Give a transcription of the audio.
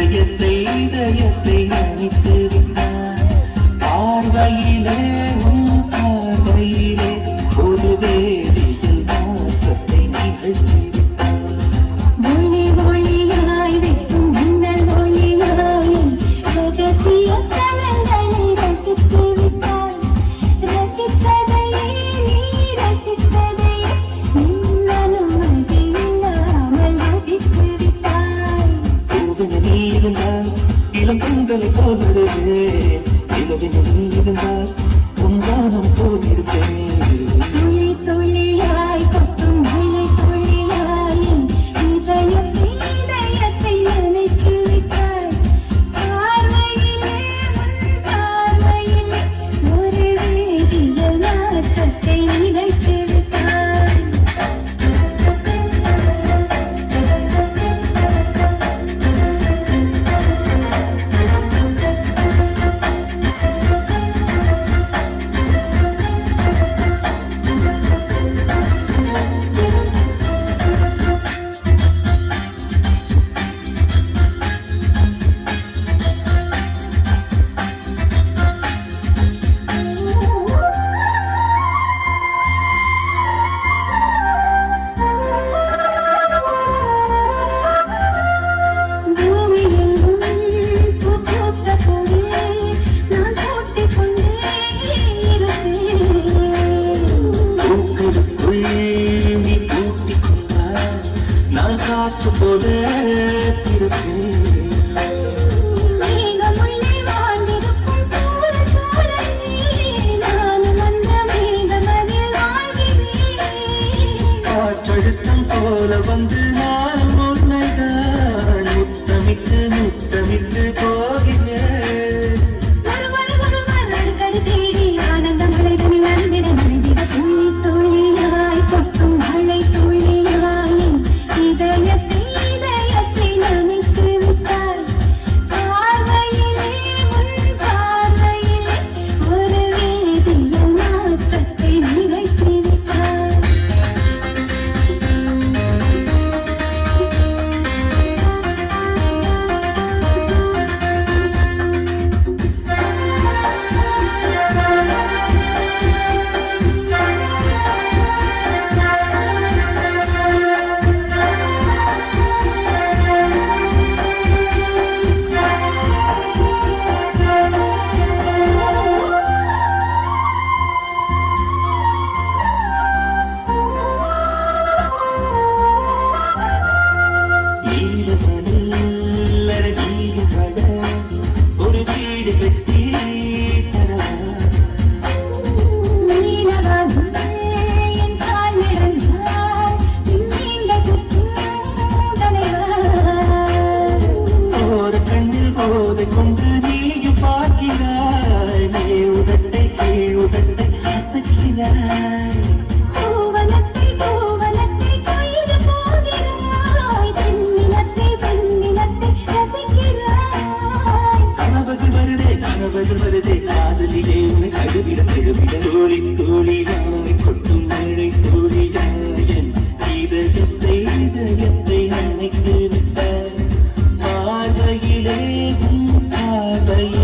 இதயத்தை இதயத்தை அணித்து விட்டார். பார்வையிலே Thank you. comfortable there. தேவதன் அசக்கிறார் வருதே காதலிலே உன்னை கழுவிட கழுவிட தோழி தோழியாய் கொட்டும் மழை தோழியாய் என் இதயத்தை இதயத்தை அணைத்து விட்டார் பார்வையிலே பார்வையில்